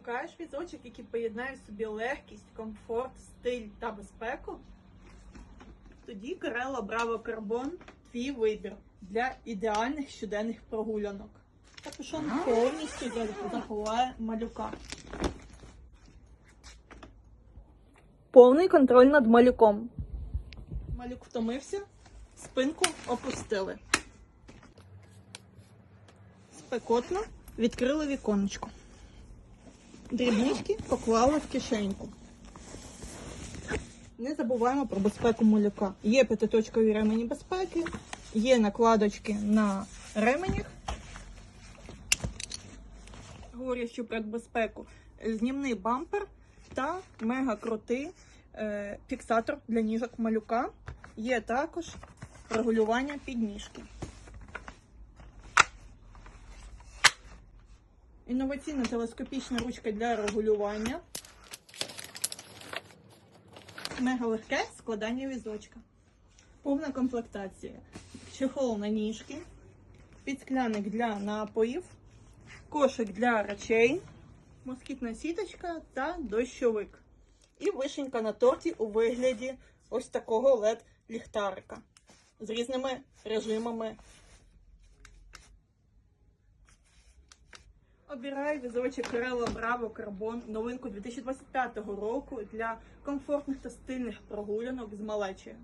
Шукаєш візочок, який поєднає в собі легкість, комфорт, стиль та безпеку? Тоді Карело Браво Карбон твій вибір для ідеальних щоденних прогулянок. Капюшон повністю заховає малюка. Повний контроль над малюком. Малюк втомився, спинку опустили. Спекотно відкрили віконечко. Дрібнички поклали в кишеньку. Не забуваємо про безпеку малюка. Є п'ятиточкові ремені безпеки, є накладочки на ременях. Говорячи про безпеку, знімний бампер та мега крутий е, фіксатор для ніжок малюка. Є також регулювання підніжки. Інноваційна телескопічна ручка для регулювання. Мега легке складання візочка. Повна комплектація. Чехол на ніжки, підскляник для напоїв, кошик для речей, москітна сіточка та дощовик. І вишенька на торті у вигляді ось такого LED-ліхтарика з різними режимами Обираю візочок Carrello Bravo Carbon новинку 2025 року для комфортних та стильних прогулянок з малечею.